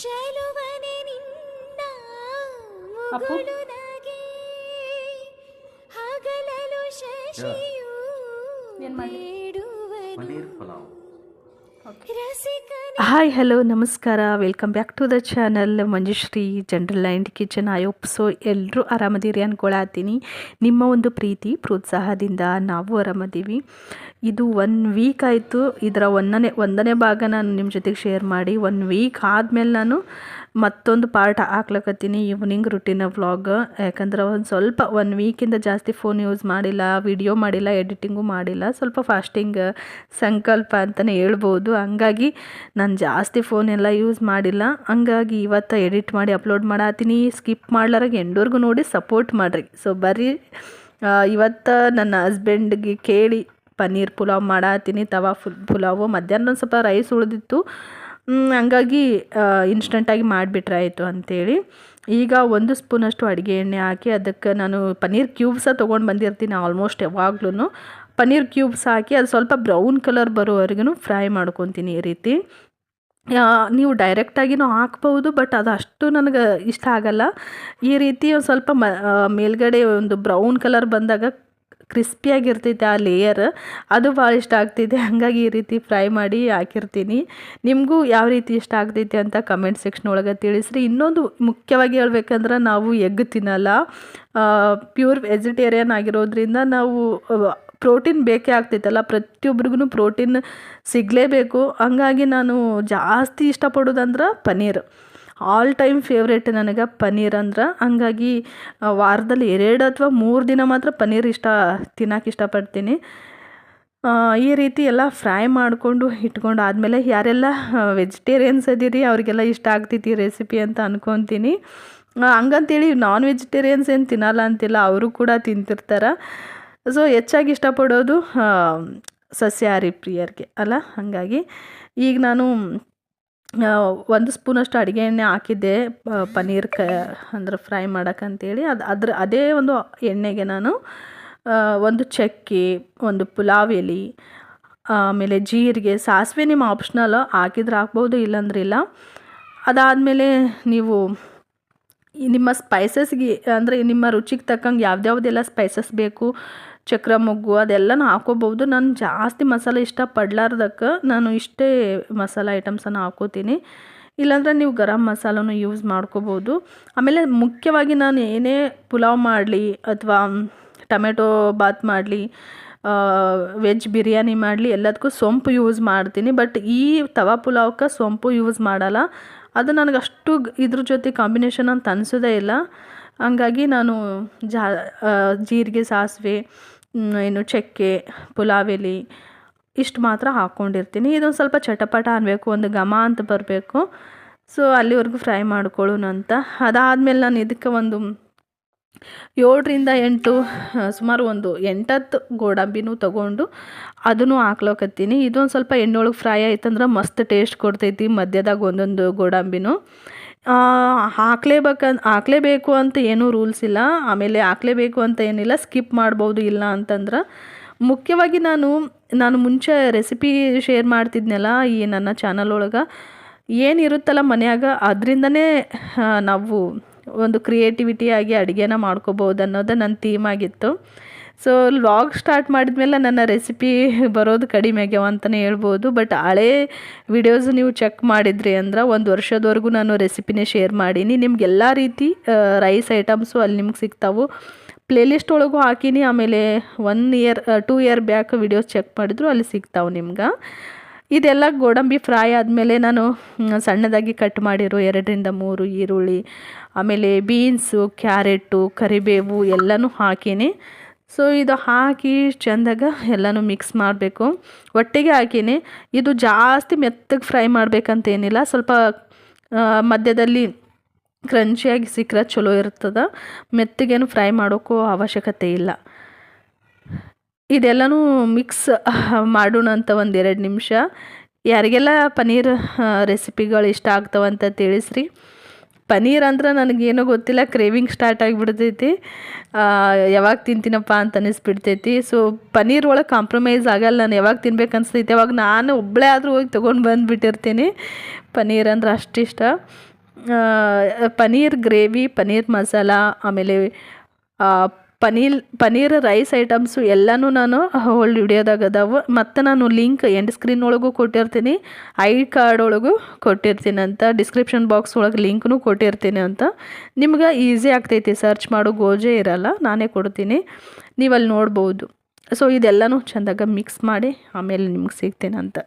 ಚೆಲುವನೆ ನಿನ್ನ ಅಪ್ಪು? ಮುಗುಳು ನಗೆ ಹಗಲಲು ಶಶಿಯು ಏನ್ ಮಾಡ್ಲಿ? ಬೇಡುವನು ಪನ್ನೀರ್ ಪಲಾವ್ ರಸಿಕನ ಹಾಯ್ ಹಲೋ ನಮಸ್ಕಾರ. Welcome back to the channel Manjushree general and kitchen I hope so ಎಲ್ಲರೂ ಆರಾಮದಿರಿ ಅಂದ್ಕೊಳತ್ತೀನಿ ನಿಮ್ಮ ಒಂದು ಪ್ರೀತಿ, ಪ್ರೋತ್ಸಾಹದಿಂದ ನಾವು ಆರಾಮದೀವಿ. ಇದು ಒನ್ ವೀಕ್ ಆಯಿತು. ಇದರ ಒಂದನೇ ಒಂದನೇ ಭಾಗ ನಾನು ನಿಮ್ಮ ಜೊತೆಗೆ ಶೇರ್ ಮಾಡಿ. ಒನ್ ವೀಕ್ ಆದಮೇಲೆ ನಾನು ಮತ್ತೊಂದು ಪಾರ್ಟ್ ಹಾಕ್ಲಕತ್ತೀನಿ ಈವ್ನಿಂಗ್ ರುಟೀನ್ ವ್ಲಾಗ್ ಯಾಕಂದ್ರೆ ಒಂದು ಸ್ವಲ್ಪ ಒನ್ ವೀಕಿಂದ ಜಾಸ್ತಿ ಫೋನ್ ಯೂಸ್ ಮಾಡಿಲ್ಲ ವಿಡಿಯೋ ಮಾಡಿಲ್ಲ ಎಡಿಟಿಂಗು ಮಾಡಿಲ್ಲ. ಸ್ವಲ್ಪ ಫಾಸ್ಟಿಂಗ್ ಸಂಕಲ್ಪ ಅಂತಲೇ ಹೇಳ್ಬೋದು. ಹಂಗಾಗಿ ನಾನು ಜಾಸ್ತಿ ಫೋನ್ ಎಲ್ಲ ಯೂಸ್ ಮಾಡಿಲ್ಲ. ಹಂಗಾಗಿ ಇವತ್ತು ಎಡಿಟ್ ಮಾಡಿ ಅಪ್ಲೋಡ್ ಮಾಡತ್ತೀನಿ ಸ್ಕಿಪ್ ಮಾಡ್ಲಾರಾಗ ಎಂಡೋರ್ಗು ನೋಡಿ ಸಪೋರ್ಟ್ ಮಾಡಿರಿ. ಸೊ ಬರೀ ಇವತ್ತು ನನ್ನ ಹಸ್ಬೆಂಡ್ಗೆ ಕೇಳಿ ಪನ್ನೀರ್ ಪುಲಾವ್ ಮಾಡತ್ತೀನಿ ತವಾ ಫುಲ್ ಪುಲಾವು. ಮಧ್ಯಾಹ್ನ ಒಂದು ಸ್ವಲ್ಪ ರೈಸ್ ಉಳಿದಿತ್ತು. ಹಂಗಾಗಿ ಇನ್ಸ್ಟಂಟಾಗಿ ಮಾಡಿಬಿಟ್ರೆ ಆಯಿತು ಅಂಥೇಳಿ ಈಗ ಒಂದು ಸ್ಪೂನಷ್ಟು ಅಡುಗೆ ಎಣ್ಣೆ ಹಾಕಿ ಅದಕ್ಕೆ ನಾನು ಪನ್ನೀರ್ ಕ್ಯೂಬ್ಸ ತೊಗೊಂಡು ಬಂದಿರ್ತೀನಿ ಆಲ್ಮೋಸ್ಟ್ ಯಾವಾಗ್ಲೂ ಪನ್ನೀರ್ ಕ್ಯೂಬ್ಸ್ ಹಾಕಿ ಅದು ಸ್ವಲ್ಪ ಬ್ರೌನ್ ಕಲರ್ ಬರೋವರೆಗೂ ಫ್ರೈ ಮಾಡ್ಕೊತೀನಿ ಈ ರೀತಿ. ನೀವು ಡೈರೆಕ್ಟಾಗಿನೂ ಹಾಕ್ಬೋದು ಬಟ್ ಅದು ಅಷ್ಟು ನನಗೆ ಇಷ್ಟ ಆಗಲ್ಲ. ಈ ರೀತಿ ಒಂದು ಸ್ವಲ್ಪ ಮೇಲ್ಗಡೆ ಒಂದು ಬ್ರೌನ್ ಕಲರ್ ಬಂದಾಗ ಕ್ರಿಸ್ಪಿಯಾಗಿರ್ತೈತೆ ಆ ಲೇಯರ್ ಅದು ಭಾಳ ಇಷ್ಟ ಆಗ್ತೈತೆ ಹಾಗಾಗಿ ಈ ರೀತಿ ಫ್ರೈ ಮಾಡಿ ಹಾಕಿರ್ತೀನಿ. ನಿಮಗೂ ಯಾವ ರೀತಿ ಇಷ್ಟ ಆಗ್ತೈತೆ ಅಂತ ಕಮೆಂಟ್ ಸೆಕ್ಷನ್ ಒಳಗೆ ತಿಳಿಸ್ರಿ. ಇನ್ನೊಂದು ಮುಖ್ಯವಾಗಿ ಹೇಳ್ಬೇಕಂದ್ರೆ ನಾವು ಎಗ್ ತಿನ್ನಲ್ಲ. ಪ್ಯೂರ್ ವೆಜಿಟೇರಿಯನ್ ಆಗಿರೋದ್ರಿಂದ ನಾವು ಪ್ರೋಟೀನ್ ಬೇಕೇ ಆಗ್ತೈತಲ್ಲ. ಪ್ರತಿಯೊಬ್ರಿಗೂ ಪ್ರೋಟೀನ್ ಸಿಗಲೇಬೇಕು. ಹಂಗಾಗಿ ನಾನು ಜಾಸ್ತಿ ಇಷ್ಟಪಡೋದಂದ್ರೆ ಪನ್ನೀರ್. ಆಲ್ ಟೈಮ್ ಫೇವ್ರೇಟ್ ನನಗೆ ಪನ್ನೀರ್ ಅಂದ್ರೆ. ಹಂಗಾಗಿ ವಾರದಲ್ಲಿ ಎರಡು ಅಥವಾ ಮೂರು ದಿನ ಮಾತ್ರ ಪನ್ನೀರ್ ಇಷ್ಟ ತಿನ್ನಕ್ಕೆ ಇಷ್ಟಪಡ್ತೀನಿ. ಈ ರೀತಿ ಎಲ್ಲ ಫ್ರೈ ಮಾಡಿಕೊಂಡು ಇಟ್ಕೊಂಡು ಆದಮೇಲೆ ಯಾರೆಲ್ಲ ವೆಜಿಟೇರಿಯನ್ಸ್ ಅದೀರಿ, ಅವರಿಗೆಲ್ಲ ಇಷ್ಟ ಆಗ್ತೈತಿ ರೆಸಿಪಿ ಅಂತ ಅನ್ಕೊತೀನಿ. ಹಂಗಂತೇಳಿ ನಾನ್ ವೆಜಿಟೇರಿಯನ್ಸ್ ಏನು ತಿನ್ನಲ್ಲ ಅಂತಿಲ್ಲ, ಅವರು ಕೂಡ ತಿಂತಿರ್ತಾರೆ. ಸೊ ಹೆಚ್ಚಾಗಿ ಇಷ್ಟಪಡೋದು ಸಸ್ಯಾಹಾರಿ ಪ್ರಿಯರಿಗೆ, ಅಲ್ಲ? ಹಾಗಾಗಿ, ಈಗ ನಾನು ಒಂದು ಸ್ಪೂನಷ್ಟು ಅಡುಗೆ ಎಣ್ಣೆ ಹಾಕಿದ್ದೆ ಪನ್ನೀರ್ ಕ, ಅಂದ್ರೆ ಫ್ರೈ ಮಾಡೋಕ್ಕಂತೇಳಿ. ಅದು ಅದ್ರ, ಅದೇ ಒಂದು ಎಣ್ಣೆಗೆ ನಾನು ಒಂದು ಚಕ್ಕೆ, ಒಂದು ಪುಲಾವ್ ಎಲೆ, ಆಮೇಲೆ ಜೀರಿಗೆ, ಸಾಸಿವೆ ನಿಮ್ಮ ಆಪ್ಷನಲ್ ಹಾಕಿದ್ರೆ ಹಾಕ್ಬೋದು, ಇಲ್ಲಾಂದ್ರೆ ಇಲ್ಲ. ಅದಾದಮೇಲೆ ನೀವು ನಿಮ್ಮ ಸ್ಪೈಸಸ್ಗೆ ಅಂದರೆ ನಿಮ್ಮ ರುಚಿಗೆ ತಕ್ಕಂಗೆ ಯಾವ್ದ್ಯಾವ್ದೆಲ್ಲ ಸ್ಪೈಸಸ್ ಬೇಕು ಚಕ್ರ ಮೊಗ್ಗು ಅದೆಲ್ಲನೂ ಹಾಕೋಬೋದು ನಾನು ಜಾಸ್ತಿ ಮಸಾಲೆ ಇಷ್ಟ ಪಡ್ಲಾರ್ದಕ್ಕೆ ನಾನು ಇಷ್ಟೇ ಮಸಾಲೆ ಐಟಮ್ಸನ್ನು ಹಾಕೋತೀನಿ ಇಲ್ಲಾಂದರೆ ನೀವು ಗರಂ ಮಸಾಲನೂ ಯೂಸ್ ಮಾಡ್ಕೋಬೋದು. ಆಮೇಲೆ ಮುಖ್ಯವಾಗಿ ನಾನು ಏನೇ ಪುಲಾವ್ ಮಾಡಲಿ ಅಥವಾ ಟೊಮೆಟೊ ಬಾತ್ ಮಾಡಲಿ ವೆಜ್ ಬಿರಿಯಾನಿ ಮಾಡಲಿ ಎಲ್ಲದಕ್ಕೂ ಸೊಂಪು ಯೂಸ್ ಮಾಡ್ತೀನಿ. ಬಟ್ ಈ ತವಾ ಪುಲಾವ್ಗೆ ಸೊಂಪು ಯೂಸ್ ಮಾಡಲ್ಲ. ಅದು ನನಗೆ ಅಷ್ಟು ಇದ್ರ ಜೊತೆ ಕಾಂಬಿನೇಷನ್ ಅಂತ ಅನಿಸೋದೇ ಇಲ್ಲ. ಹಂಗಾಗಿ ನಾನು ಜಾ ಜೀರಿಗೆ, ಸಾಸಿವೆ ಏನು ಚಕ್ಕೆ, ಪುಲಾವ್ ಇಷ್ಟು ಮಾತ್ರ ಹಾಕ್ಕೊಂಡಿರ್ತೀನಿ ಇದೊಂದು ಸ್ವಲ್ಪ ಚಟಪಟ ಅನ್ನಬೇಕು ಒಂದು ಘಮ ಅಂತ ಬರಬೇಕು. ಸೊ ಅಲ್ಲಿವರೆಗೂ ಫ್ರೈ ಮಾಡ್ಕೊಳ್ಳೋಣ ಅಂತ. ಅದಾದಮೇಲೆ ನಾನು ಇದಕ್ಕೆ ಒಂದು ಏಳರಿಂದ ಎಂಟು ಸುಮಾರು ಒಂದು ಎಂಟತ್ತು ಗೋಡಂಬಿನೂ ತಗೊಂಡು ಅದನ್ನು ಹಾಕ್ಲಕತ್ತೀನಿ. ಇದೊಂದು ಸ್ವಲ್ಪ ಎಣ್ಣೆಯೊಳಗೆ ಫ್ರೈ ಆಯ್ತಂದ್ರೆ ಮಸ್ತ್ ಟೇಸ್ಟ್ ಕೊಡ್ತೈತಿ ಮಧ್ಯದಾಗ ಒಂದೊಂದು ಗೋಡಂಬಿನೂ. ಆ, ಹಾಕ್ಲೇಬೇಕಂತ ಹಾಕ್ಲೇಬೇಕು ಅಂತ ಏನೂ ರೂಲ್ಸ್ ಇಲ್ಲ. ಆಮೇಲೆ ಹಾಕ್ಲೇಬೇಕು ಅಂತ ಏನಿಲ್ಲ ಸ್ಕಿಪ್ ಮಾಡ್ಬೋದು ಇಲ್ಲ ಅಂತಂದ್ರೆ ಮುಖ್ಯವಾಗಿ ನಾನು ನಾನು ಮುಂಚೆ ರೆಸಿಪಿ ಶೇರ್ ಮಾಡ್ತಿದ್ನಲ್ಲ ಈ ನನ್ನ ಚಾನಲ್ ಒಳಗೆ ಏನಿರುತ್ತಲ್ಲ ಮನೆಯಾಗ ಅದರಿಂದನೇ ನಾವು ಒಂದು ಕ್ರಿಯೇಟಿವಿಟಿಯಾಗಿ ಅಡುಗೆನ ಮಾಡ್ಕೋಬೋದು ಅನ್ನೋದು ನನ್ನ ಥೀಮ್ ಆಗಿತ್ತು. ಸೊ ಲಾಗ್ ಸ್ಟಾರ್ಟ್ ಮಾಡಿದ್ಮೇಲೆ ನನ್ನ ರೆಸಿಪಿ ಬರೋದು ಕಡಿಮೆ ಆಗ್ಯಾವ ಅಂತಲೇ ಹೇಳ್ಬೋದು. ಬಟ್ ಹಳೇ ವಿಡಿಯೋಸ್ ನೀವು ಚೆಕ್ ಮಾಡಿದ್ರಿ ಅಂದ್ರೆ ಒಂದು ವರ್ಷದವರೆಗೂ ನಾನು ರೆಸಿಪಿನೇ ಶೇರ್ ಮಾಡೀನಿ. ನಿಮ್ಗೆ ಎಲ್ಲ ರೀತಿ ರೈಸ್ ಐಟಮ್ಸು ಅಲ್ಲಿ ನಿಮ್ಗೆ ಸಿಗ್ತಾವೆ. ಪ್ಲೇಲಿಸ್ಟ್ ಒಳಗೂ ಹಾಕೀನಿ. ಆಮೇಲೆ one year two year back videos check ಮಾಡಿದ್ರು ಅಲ್ಲಿ ಸಿಗ್ತಾವೆ ನಿಮ್ಗೆ. ಇದೆಲ್ಲ ಗೋಡಂಬಿ ಫ್ರೈ ಆದಮೇಲೆ ನಾನು ಸಣ್ಣದಾಗಿ ಕಟ್ ಮಾಡಿರೋ ಎರಡರಿಂದ ಮೂರು ಈರುಳ್ಳಿ, ಆಮೇಲೆ ಬೀನ್ಸು ಕ್ಯಾರೆಟು ಕರಿಬೇವು ಎಲ್ಲನೂ ಹಾಕೀನಿ. ಸೊ, ಇದು ಹಾಕಿ ಚೆಂದಾಗ ಎಲ್ಲನೂ ಮಿಕ್ಸ್ ಮಾಡಬೇಕು. ಒಟ್ಟಿಗೆ ಹಾಕಿನಿ. ಇದು ಜಾಸ್ತಿ ಮೆತ್ತಗೆ ಫ್ರೈ ಮಾಡಬೇಕಂತೇನಿಲ್ಲ. ಸ್ವಲ್ಪ ಮಧ್ಯದಲ್ಲಿ ಕ್ರಂಚಿಯಾಗಿ ಸಿಕ್ಕರೆ ಚಲೋ ಇರ್ತದೆ. ಮೆತ್ತಗೇನು ಫ್ರೈ ಮಾಡೋಕ್ಕೂ ಅವಶ್ಯಕತೆ ಇಲ್ಲ. ಇದೆಲ್ಲನೂ ಮಿಕ್ಸ್ ಮಾಡೋಣ ಅಂತ ಒಂದು ಎರಡು ನಿಮಿಷ. ಯಾರಿಗೆಲ್ಲ ಪನ್ನೀರ್ ರೆಸಿಪಿಗಳು ಇಷ್ಟ ಆಗ್ತಾವಂತ ತಿಳಿಸ್ರಿ. ಪನ್ನೀರ್ ಅಂದ್ರೆ ನನಗೇನೋ ಗೊತ್ತಿಲ್ಲ ಕ್ರೇವಿಂಗ್ ಸ್ಟಾರ್ಟ್ ಆಗಿಬಿಡ್ತೈತಿ. ಯಾವಾಗ ತಿಂತೀನಪ್ಪ ಅಂತ ಅನಿಸ್ಬಿಡ್ತೈತಿ. ಸೊ ಪನೀರ್ ಒಳಗೆ ಕಾಂಪ್ರಮೈಸ್ ಆಗಲ್ಲ, ನಾನು ಯಾವಾಗ ತಿನ್ಬೇಕು ಅನಿಸ್ತೈತಿ. ಅವಾಗ ನಾನು ಒಬ್ಬಳೇ ಆದರೂ ಹೋಗಿ ತೊಗೊಂಡು ಬಂದುಬಿಟ್ಟಿರ್ತೀನಿ. ಪನೀರ್ ಅಂದ್ರೆ ಅಷ್ಟಿಷ್ಟ ಪನೀರ್ ಗ್ರೇವಿ, ಪನೀರ್ ಮಸಾಲ, ಆಮೇಲೆ ಪನೀರ್ ಪನೀರ್ ರೈಸ್ ಐಟಮ್ಸು ಎಲ್ಲನೂ ನಾನು ಹೋಲ್ಡ್ ವಿಡಿಯೋದಾಗ ಅದಾವೆ. ಮತ್ತು ನಾನು ಲಿಂಕ್ ಎಂಡ್ ಸ್ಕ್ರೀನ್ ಒಳಗೂ ಕೊಟ್ಟಿರ್ತೀನಿ. ಐ ಕಾರ್ಡ್ ಒಳಗೂ ಕೊಟ್ಟಿರ್ತೀನಿ ಅಂತ. ಡಿಸ್ಕ್ರಿಪ್ಷನ್ ಬಾಕ್ಸ್ ಒಳಗೆ ಲಿಂಕ್ನು ಕೊಟ್ಟಿರ್ತೀನಿ ಅಂತ. ನಿಮ್ಗೆ ಈಸಿ ಆಗ್ತೈತಿ. ಸರ್ಚ್ ಮಾಡೋ, ಗೋಜೆ ಇರಲ್ಲ. ನಾನೇ ಕೊಡ್ತೀನಿ. ನೀವು ಅಲ್ಲಿ ನೋಡ್ಬೋದು. ಸೊ ಇದೆಲ್ಲನೂ ಚೆಂದಾಗ ಮಿಕ್ಸ್ ಮಾಡಿ ಆಮೇಲೆ ನಿಮ್ಗೆ ಸಿಗ್ತೀನಿ ಅಂತ.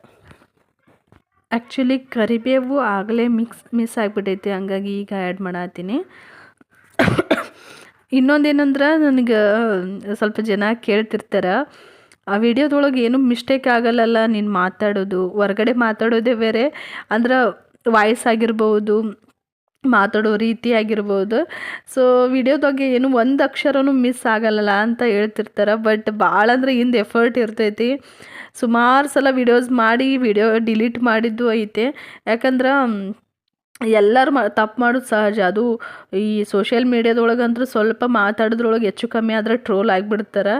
ಆ್ಯಕ್ಚುಲಿ ಕರಿಬೇವು ಆಗಲೇ ಮಿಕ್ಸ್ ಮಿಸ್ ಆಗಿಬಿಟ್ಟೈತಿ ಹಂಗಾಗಿ ಈಗ ಆ್ಯಡ್ ಮಾಡತ್ತೀನಿ ಇನ್ನೊಂದೇನಂದ್ರೆ ನನಗೆ ಸ್ವಲ್ಪ ಜನ ಕೇಳ್ತಿರ್ತಾರೆ, ಆ ವಿಡಿಯೋದೊಳಗೆ ಏನು ಮಿಸ್ಟೇಕ್ ಆಗಲ್ಲಲ್ಲ ನೀನು ಮಾತಾಡೋದು, ಹೊರ್ಗಡೆ ಮಾತಾಡೋದೇ ಬೇರೆ, ಅಂದ್ರೆ ವಾಯ್ಸ್ ಆಗಿರ್ಬೋದು ಮಾತಾಡೋ ರೀತಿ ಆಗಿರ್ಬೋದು ಸೊ ವಿಡಿಯೋದಾಗೆ ಏನು ಒಂದು ಅಕ್ಷರನೂ ಮಿಸ್ ಆಗಲ್ಲಲ್ಲ ಅಂತ ಹೇಳ್ತಿರ್ತಾರೆ ಬಟ್ ಭಾಳ ಅಂದ್ರೆ ಹಿಂದೆ ಎಫರ್ಟ್ ಇರ್ತೈತಿ, ಸುಮಾರು ಸಲ ವಿಡಿಯೋಸ್ ಮಾಡಿ ವಿಡಿಯೋ ಡಿಲೀಟ್ ಮಾಡಿದ್ದು ಐತೆ, ಯಾಕಂದ್ರೆ ಎಲ್ಲರೂ ಮಾ, ತಪ್ಪು ಮಾಡೋದು ಸಹಜ. ಅದು ಈ ಸೋಷಿಯಲ್ ಮೀಡ್ಯಾದೊಳಗಂತೂ ಸ್ವಲ್ಪ ಮಾತಾಡೋದ್ರೊಳಗೆ ಹೆಚ್ಚು ಕಮ್ಮಿ ಆದರೆ ಟ್ರೋಲ್ ಆಗಿಬಿಡ್ತಾರೆ.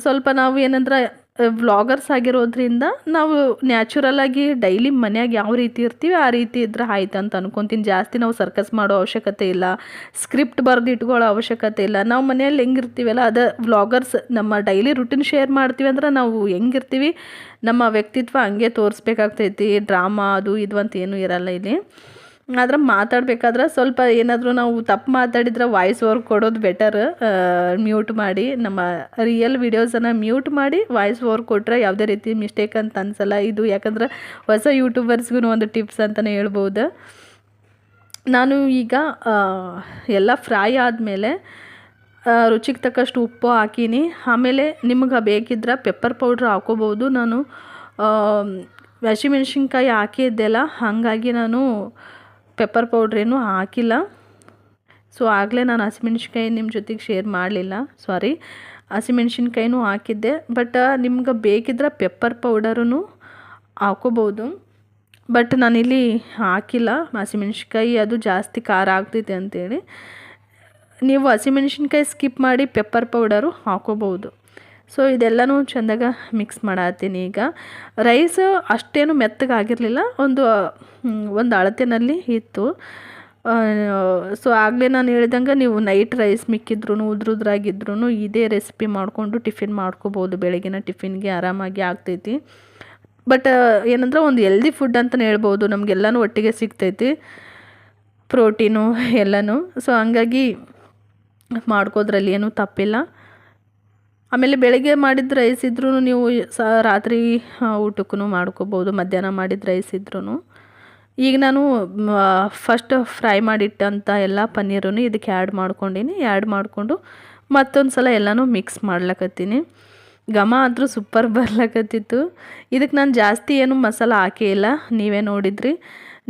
ಸ್ವಲ್ಪ ನಾವು ಏನಂದ್ರೆ ವ್ಲಾಗರ್ಸ್ ಆಗಿರೋದ್ರಿಂದ ನಾವು ನ್ಯಾಚುರಲ್ ಆಗಿ ಡೈಲಿ ಮನ್ಯಾಗ ಯಾವ ರೀತಿ ಇರ್ತೀವಿ, ಆ ರೀತಿ ಇದ್ರೆ ಆಯ್ತು ಅಂತ ಅನ್ಕೊತೀನಿ. ಜಾಸ್ತಿ ನಾವು ಸರ್ಕಸ್ ಮಾಡೋ ಅವಶ್ಯಕತೆ ಇಲ್ಲ. ಸ್ಕ್ರಿಪ್ಟ್ ಬರೆದು ಇಟ್ಕೊಳ್ಳೋ ಅವಶ್ಯಕತೆ ಇಲ್ಲ. ನಾವು ಮನೆಯಲ್ಲಿ ಹೆಂಗಿರ್ತೀವಲ್ಲ ಅದು ವ್ಲಾಗರ್ಸ್ ನಮ್ಮ ಡೈಲಿ ರುಟೀನ್ ಶೇರ್ ಮಾಡ್ತೀವಿ ಅಂದ್ರೆ ನಾವು ಹೆಂಗಿರ್ತೀವಿ ನಮ್ಮ ವ್ಯಕ್ತಿತ್ವ ಹಂಗೆ ತೋರಿಸ್ಬೇಕಾಗ್ತೈತಿ. ಡ್ರಾಮಾ ಅದು ಇದು ಅಂತ ಏನೂ ಇರಲ್ಲ ಇಲ್ಲಿ. ಆದ್ರೆ ಮಾತಾಡಬೇಕಾದ್ರೆ ಸ್ವಲ್ಪ ಏನಾದರೂ ನಾವು ತಪ್ಪು ಮಾತಾಡಿದ್ರೆ ವಾಯ್ಸ್ ಓವರ್ ಕೊಡೋದು ಬೆಟರ್ ಮ್ಯೂಟ್ ಮಾಡಿ, ನಮ್ಮ ರಿಯಲ್ ವೀಡಿಯೋಸನ್ನು ಮ್ಯೂಟ್ ಮಾಡಿ ವಾಯ್ಸ್ ಓವರ್ ಕೊಟ್ಟರೆ ಯಾವುದೇ ರೀತಿ ಮಿಸ್ಟೇಕ್ ಅಂತ ಅನ್ಸಲ್ಲ. ಇದು ಯಾಕಂದ್ರೆ ಹೊಸ ಯೂಟ್ಯೂಬರ್ಸ್ಗೂ ಒಂದು ಟಿಪ್ಸ್ ಅಂತಲೇ ಹೇಳ್ಬೋದು. ನಾನು ಈಗ ಎಲ್ಲ ಫ್ರೈ ಆದಮೇಲೆ ರುಚಿಗೆ ತಕ್ಕಷ್ಟು ಉಪ್ಪು ಹಾಕೀನಿ. ಆಮೇಲೆ ನಿಮ್ಗೆ ಬೇಕಿದ್ರೆ ಪೆಪ್ಪರ್ ಪೌಡ್ರ್ ಹಾಕೋಬೋದು ನಾನು ಹಸಿಮೆಣ್ಸಿನ್ಕಾಯಿ ಹಾಕಿದ್ದೆಲ್ಲ ಹಾಗಾಗಿ ನಾನು ಪೆಪ್ಪರ್ ಪೌಡ್ರೇನು ಹಾಕಿಲ್ಲ. ಸೊ ಆಗಲೇ ನಾನು ಹಸಿಮೆಣ್ಸಿನ್ಕಾಯಿ ನಿಮ್ಮ ಜೊತೆಗೆ ಶೇರ್ ಮಾಡಲಿಲ್ಲ. ಸಾರಿ ಹಸಿಮೆಣ್ಸಿನ್ಕಾಯಿನೂ ಹಾಕಿದ್ದೆ. ಬಟ್ ನಿಮ್ಗೆ ಬೇಕಿದ್ರೆ ಪೆಪ್ಪರ್ ಪೌಡರೂ ಹಾಕೋಬೋದು. ಬಟ್ ನಾನಿಲ್ಲಿ ಹಾಕಿಲ್ಲ. ಹಸಿಮೆಣ್ಸಿನ್ಕಾಯಿ ಅದು ಜಾಸ್ತಿ ಖಾರ ಆಗ್ತೈತೆ ಅಂತೇಳಿ. ನೀವು ಹಸಿಮೆಣ್ಸಿನ್ಕಾಯಿ ಸ್ಕಿಪ್ ಮಾಡಿ ಪೆಪ್ಪರ್ ಪೌಡರು ಹಾಕೋಬೋದು. ಸೊ ಇದೆಲ್ಲನೂ ಚೆಂದಾಗ ಮಿಕ್ಸ್ ಮಾಡತ್ತೀನಿ ಈಗ. ರೈಸ್ ಅಷ್ಟೇನು ಮೆತ್ತಗಾಗಿರಲಿಲ್ಲ. ಒಂದು ಒಂದು ಅಳತೆನಲ್ಲಿ ಇತ್ತು. ಸೊ ಆಗಲೇ ನಾನು ಹೇಳ್ದಂಗೆ ನೀವು ನೈಟ್ ರೈಸ್ ಮಿಕ್ಕಿದ್ರು ಉದ್ರುದ್ರಾಗಿದ್ರೂ ಇದೇ ರೆಸಿಪಿ ಮಾಡಿಕೊಂಡು ಟಿಫಿನ್ ಮಾಡ್ಕೋಬೋದು. ಬೆಳಗಿನ ಟಿಫಿನ್ಗೆ ಆರಾಮಾಗಿ ಆಗ್ತೈತಿ. ಬಟ್ ಏನಂದ್ರೆ ಒಂದು ಎಲ್ದಿ ಫುಡ್ ಅಂತಲೇ ಹೇಳ್ಬೋದು. ನಮಗೆಲ್ಲನೂ ಒಟ್ಟಿಗೆ ಸಿಗ್ತೈತಿ. ಪ್ರೋಟೀನು ಎಲ್ಲನೂ. ಸೊ ಹಂಗಾಗಿ ಮಾಡ್ಕೋದ್ರಲ್ಲಿ ಏನೂ ತಪ್ಪಿಲ್ಲ. ಆಮೇಲೆ ಬೆಳಗ್ಗೆ ಮಾಡಿದ ರೈಸ್ ಇದ್ರೂ ನೀವು ಸ ರಾತ್ರಿ ಊಟಕ್ಕೂ ಮಾಡ್ಕೋಬೋದು, ಮಧ್ಯಾಹ್ನ ಮಾಡಿದ ರೈಸ್ ಇದ್ರೂ ಈಗ ನಾನು ಫಸ್ಟ್ ಫ್ರೈ ಮಾಡಿಟ್ಟಂಥ ಎಲ್ಲ ಪನ್ನೀರನ್ನು ಇದಕ್ಕೆ ಆ್ಯಡ್ ಮಾಡ್ಕೊಂಡೀನಿ. ಆ್ಯಡ್ ಮಾಡಿಕೊಂಡು ಮತ್ತೊಂದು ಸಲ ಎಲ್ಲನೂ ಮಿಕ್ಸ್ ಮಾಡ್ಲಕತ್ತೀನಿ. ಘಮ ಆದರೂ ಸೂಪರ್ ಬರ್ಲಕತ್ತಿತ್ತು. ಇದಕ್ಕೆ ನಾನು ಜಾಸ್ತಿ ಏನು ಮಸಾಲ ಹಾಕೇ ಇಲ್ಲ. ನೀವೇ ನೋಡಿದ್ರಿ.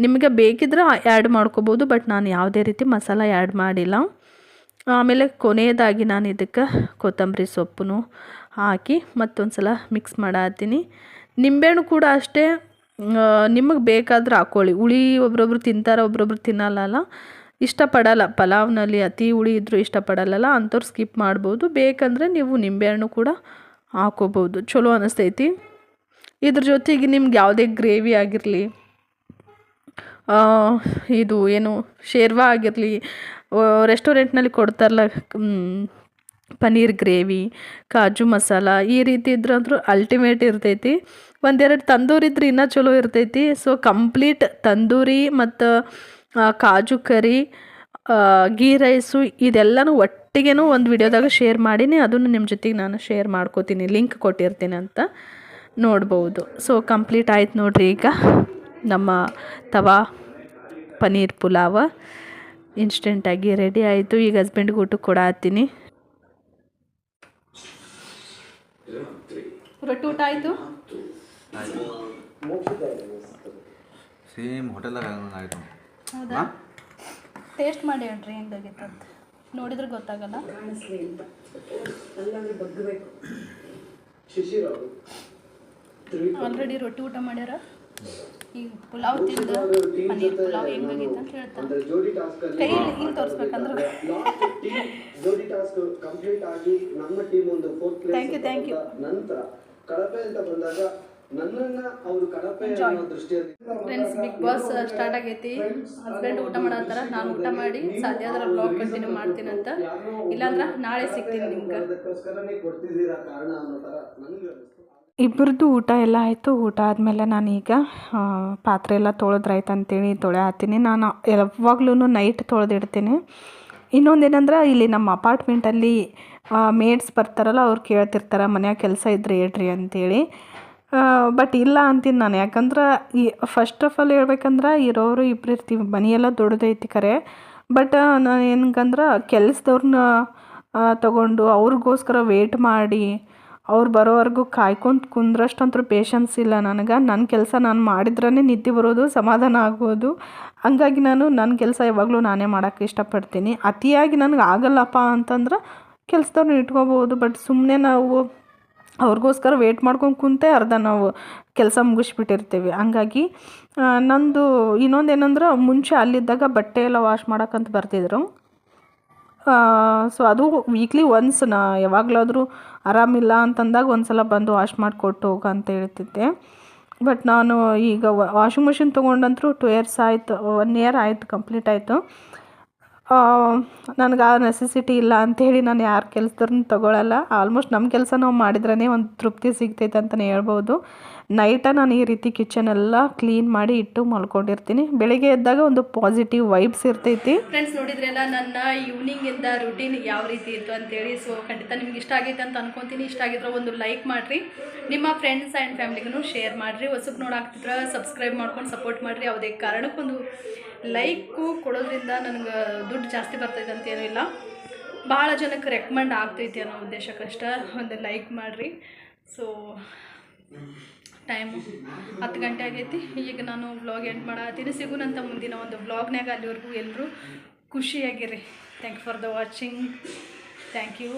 ನಿಮಗೆ ಬೇಕಿದ್ರೆ ಆ್ಯಡ್ ಮಾಡ್ಕೋಬೋದು ಬಟ್ ನಾನು ಯಾವುದೇ ರೀತಿ ಮಸಾಲ ಆ್ಯಡ್ ಮಾಡಿಲ್ಲ. ಆಮೇಲೆ ಕೊನೆಯದಾಗಿ ನಾನು ಇದಕ್ಕೆ ಕೊತ್ತಂಬರಿ ಸೊಪ್ಪು ಹಾಕಿ ಮತ್ತೊಂದು ಸಲ ಮಿಕ್ಸ್ ಮಾಡತ್ತೀನಿ ನಿಂಬೆಹಣ್ಣು ಕೂಡ ಅಷ್ಟೇ ನಿಮಗೆ ಬೇಕಾದ್ರೆ ಹಾಕ್ಕೊಳ್ಳಿ. ಹುಳಿ ಒಬ್ರೊಬ್ರು ತಿಂತಾರೆ, ಒಬ್ರೊಬ್ರು ತಿನ್ನಲ್ಲ ಇಷ್ಟಪಡಲ್ಲ. ಪಲಾವ್ನಲ್ಲಿ ಅತಿ ಹುಳಿ ಇದ್ದರೂ ಇಷ್ಟಪಡಲ್ಲಲ್ಲ. ಅಂಥವ್ರು ಸ್ಕಿಪ್ ಮಾಡ್ಬೋದು. ಬೇಕಂದರೆ ನೀವು ನಿಂಬೆಹಣ್ಣು ಕೂಡ ಹಾಕೋಬೋದು ಚಲೋ ಅನ್ನಿಸ್ತೈತಿ ಇದ್ರ ಜೊತೆಗೆ ನಿಮ್ಗೆ ಯಾವುದೇ ಗ್ರೇವಿ ಆಗಿರಲಿ ಇದು ಏನು, ಶೇರ್ವಾ ಆಗಿರಲಿ ರೆಸ್ಟೋರೆಂಟ್ನಲ್ಲಿ ಕೊಡ್ತಾರಲ್ಲ ಪನ್ನೀರ್ ಗ್ರೇವಿ, ಕಾಜು ಮಸಾಲ, ಈ ರೀತಿ ಇದ್ರಂದ್ರೂ ಅಲ್ಟಿಮೇಟ್ ಇರ್ತೈತಿ. ಒಂದೆರಡು ತಂದೂರಿ ಇದ್ರೆ ಇನ್ನೂ ಚಲೋ ಇರ್ತೈತಿ. ಸೊ ಕಂಪ್ಲೀಟ್ ತಂದೂರಿ ಮತ್ತು ಕಾಜು ಕರಿ ಗೀ ರೈಸು ಇದೆಲ್ಲನೂ ಒಟ್ಟಿಗೆನೂ ಒಂದು ವಿಡಿಯೋದಾಗ ಶೇರ್ ಮಾಡೀನಿ. ಅದನ್ನು ನಿಮ್ಮ ಜೊತೆಗೆ ನಾನು ಶೇರ್ ಮಾಡ್ಕೋತೀನಿ. ಲಿಂಕ್ ಕೊಟ್ಟಿರ್ತೀನಿ ಅಂತ ನೋಡ್ಬೋದು. ಸೊ ಕಂಪ್ಲೀಟ್ ಆಯ್ತು ನೋಡ್ರಿ ಈಗ. ನಮ್ಮ ತವಾ ಪನ್ನೀರ್ ಪುಲಾವ ಇನ್ಸ್ಟೆಂಟಾಗಿ ರೆಡಿ ಆಯಿತು. ಈಗ ಹಸ್ಬೆಂಡ್ಗೆ ಊಟ ಕೊಡತ್ತೀನಿ ರೊಟ್ಟಿ ಊಟ ಆಯಿತು? ಸೇಮ್ ಹೋಟೆಲ್ದಾಗ ಆಯಿತು. ಹೌದಾ? ಟೇಸ್ಟ್ ಮಾಡಿ ಹೇಳ್ರಿ ಹೆಂಗಾಗಿತ್ತು ಅಂತ. ನೋಡಿದ್ರೆ ಗೊತ್ತಾಗಲ್ಲ. ಆಲ್ರೆಡಿ ರೊಟ್ಟಿ ಊಟ ಮಾಡ್ಯಾರ? ಈಗ ಪುಲಾವ್ ತಿಂದು ಪನ್ನೀರ್ ಪುಲಾವ್ ಹೆಂಗಾಗಿತ್ತು ಅಂತ ಹೇಳ್ತಾರೆ ಕೈಯಲ್ಲಿ ಹಿಂಗೆ ತೋರಿಸ್ಬೇಕಂದ್ರೆ. ನಂತರ ಕಳಪೆ ಅಂತ ಬಂದಾಗ ಅವರು ಕಳಪೆ ಅನ್ನೋ ದೃಷ್ಟಿಯಲ್ಲಿ ಫ್ರೆಂಡ್ಸ್ ಬಿಗ್ ಬಾಸ್ ಸ್ಟಾರ್ಟ್ ಆಗೈತಿ. ಹಸ್ಬೆಂಡ್ ಊಟ ಮಾಡತ್ತಾರ ನಾನು ಊಟ ಮಾಡಿ ಸಾಧ್ಯ ಆದ್ರೆ ಬ್ಲಾಗ್ ಕಂಟಿನ್ಯೂ ಮಾಡ್ತೀನಿ ಅಂತ. ಇಲ್ಲಾಂದ್ರೆ ನಾಳೆ ಸಿಗ್ತೀನಿ ನಿಮ್ಗೆ. ಇಬ್ಬರದ್ದು ಊಟ ಎಲ್ಲ ಆಯಿತು. ಊಟ ಆದಮೇಲೆ ನಾನೀಗ ಪಾತ್ರೆ ಎಲ್ಲ ತೊಳೆದ್ರಾಯ್ತು ಅಂತೇಳಿ ತೊಳೆ ಹಾಕ್ತೀನಿ. ನಾನು ಯಾವಾಗ್ಲೂ ನೈಟ್ ತೊಳೆದಿಡ್ತೀನಿ. ಇನ್ನೊಂದೇನಂದ್ರೆ ಇಲ್ಲಿ ನಮ್ಮ ಅಪಾರ್ಟ್ಮೆಂಟಲ್ಲಿ ಮೇಡ್ಸ್ ಬರ್ತಾರಲ್ಲ ಅವ್ರು ಕೇಳ್ತಿರ್ತಾರೆ, ಮನ್ಯಾಗ ಕೆಲಸ ಇದ್ರೆ ಹೇಳ್ರಿ ಅಂತೇಳಿ. ಬಟ್ ಇಲ್ಲ ಅಂತೀನಿ ನಾನು. ಯಾಕಂದ್ರೆ ಈ ಫಸ್ಟ್ ಆಫ್ ಆಲ್ ಹೇಳ್ಬೇಕಂದ್ರೆ ಇರೋರು ಇಬ್ಬರು ಇರ್ತೀವಿ ಮನೆಯೆಲ್ಲ ದೊಡ್ಡದೈತಿ ಖರೆ ಬಟ್ ನಾನು ಏನಕ್ಕಂದ್ರೆ ಕೆಲಸದವ್ರನ್ನ ತಗೊಂಡು ಅವ್ರಿಗೋಸ್ಕರ ವೇಟ್ ಮಾಡಿ ಅವ್ರು ಬರೋವರೆಗೂ ಕಾಯ್ಕೊಂಡು ಕುಂದ್ರಷ್ಟಂತೂ ಪೇಷನ್ಸ್ ಇಲ್ಲ ನನಗೆ. ನನ್ನ ಕೆಲಸ ನಾನು ಮಾಡಿದ್ರೇ ನಿದ್ದೆ ಬರೋದು, ಸಮಾಧಾನ ಆಗೋದು. ಹಂಗಾಗಿ ನಾನು ನನ್ನ ಕೆಲಸ ಯಾವಾಗಲೂ ನಾನೇ ಮಾಡೋಕ್ಕೆ ಇಷ್ಟಪಡ್ತೀನಿ. ಅತಿಯಾಗಿ ನನಗೆ ಆಗಲ್ಲಪ್ಪ ಅಂತಂದ್ರೆ ಕೆಲಸದವ್ರನ್ನ ಇಟ್ಕೋಬೋದು ಬಟ್ ಸುಮ್ಮನೆ ನಾವು ಅವ್ರಿಗೋಸ್ಕರ ವೇಟ್ ಮಾಡ್ಕೊಂಡು ಕುಂತೆ ಅರ್ಧ ನಾವು ಕೆಲಸ ಮುಗಿಸ್ಬಿಟ್ಟಿರ್ತೀವಿ. ಹಂಗಾಗಿ ನಂದು ಇನ್ನೊಂದು ಏನಂದ್ರೆ ಮುಂಚೆ ಅಲ್ಲಿದ್ದಾಗ ಬಟ್ಟೆ ಎಲ್ಲ ವಾಶ್ ಮಾಡೋಕ್ಕಂತ ಬರ್ತಿದ್ರು. ಸೊ ಅದು ವೀಕ್ಲಿ ಒನ್ಸ್ ನಾ ಯಾವಾಗಲಾದರೂ ಆರಾಮಿಲ್ಲ ಅಂತಂದಾಗ ಒಂದು ಸಲ ಬಂದು ವಾಶ್ ಮಾಡಿಕೊಟ್ಟು ಹೋಗ ಅಂತ ಹೇಳ್ತಿದ್ದೆ. ಬಟ್ ನಾನು ಈಗ ವಾಷಿಂಗ್ ಮಿಷಿನ್ ತೊಗೊಂಡಂತರೂ ಟು ಇಯರ್ಸ್ ಆಯಿತು ಒನ್ ಇಯರ್ ಆಯಿತು ಕಂಪ್ಲೀಟ್ ಆಯಿತು. ನನಗೆ ಆ ನೆಸೆಸಿಟಿ ಇಲ್ಲ ಅಂಥೇಳಿ ನಾನು ಯಾರು ಕೆಲ್ಸದವ್ರನ್ನ ತೊಗೊಳಲ್ಲ. ಆಲ್ಮೋಸ್ಟ್ ನಮ್ಮ ಕೆಲಸ ನಾವು ಮಾಡಿದ್ರೇ ಒಂದು ತೃಪ್ತಿ ಸಿಗ್ತೈತೆ ಅಂತಲೇ ಹೇಳ್ಬೋದು. ನೈಟ ನಾನು ಈ ರೀತಿ ಕಿಚನ್ ಎಲ್ಲ ಕ್ಲೀನ್ ಮಾಡಿ ಇಟ್ಟು ಮಲ್ಕೊಂಡಿರ್ತೀನಿ. ಬೆಳಿಗ್ಗೆ ಎದ್ದಾಗ ಒಂದು ಪಾಸಿಟಿವ್ ವೈಬ್ಸ್ ಇರ್ತೈತಿ. ಫ್ರೆಂಡ್ಸ್ ನೋಡಿದ್ರೆಲ್ಲ ನನ್ನ ಈವ್ನಿಂಗಿಂದ ರುಟೀನ್ ಯಾವ ರೀತಿ ಇತ್ತು ಅಂತೇಳಿ. ಸೊ ಖಂಡಿತ ನಿಮ್ಗೆ ಇಷ್ಟ ಆಗೈತೆ ಅಂತ ಅನ್ಕೊತೀನಿ. ಇಷ್ಟ ಆಗಿದ್ರೆ ಒಂದು ಲೈಕ್ ಮಾಡಿರಿ. ನಿಮ್ಮ ಫ್ರೆಂಡ್ಸ್ ಆ್ಯಂಡ್ ಫ್ಯಾಮಿಲಿಗೂ ಶೇರ್ ಮಾಡಿರಿ. ಹೊಸಕ್ ನೋಡಾಕ್ತಿದ್ರೆ ಸಬ್ಸ್ಕ್ರೈಬ್ ಮಾಡ್ಕೊಂಡು ಸಪೋರ್ಟ್ ಮಾಡಿರಿ. ಯಾವುದೇ ಕಾರಣಕ್ಕೊಂದು ಲೈಕು ಕೊಡೋದ್ರಿಂದ ನನಗೆ ದುಡ್ಡು ಜಾಸ್ತಿ ಬರ್ತೈತೆ ಅಂತ ಏನೂ ಇಲ್ಲ. ಭಾಳ ಜನಕ್ಕೆ ರೆಕಮೆಂಡ್ ಆಗ್ತೈತಿ ಅನ್ನೋ ಉದ್ದೇಶಕ್ಕಷ್ಟೇ ಒಂದು ಲೈಕ್ ಮಾಡಿರಿ. ಸೊ ಟೈಮು ಹತ್ತು ಗಂಟೆ ಆಗೈತಿ. ಈಗ ನಾನು ವ್ಲಾಗ್ ಎಂಡ್ ಮಾಡತ್ತೀನಿ ಸಿಗುನಂತ ಮುಂದಿನ ಒಂದು ವ್ಲಾಗ್ನಾಗ ಅಲ್ಲಿವರೆಗೂ ಎಲ್ಲರೂ ಖುಷಿಯಾಗಿರಿ. Thank for the watching thank you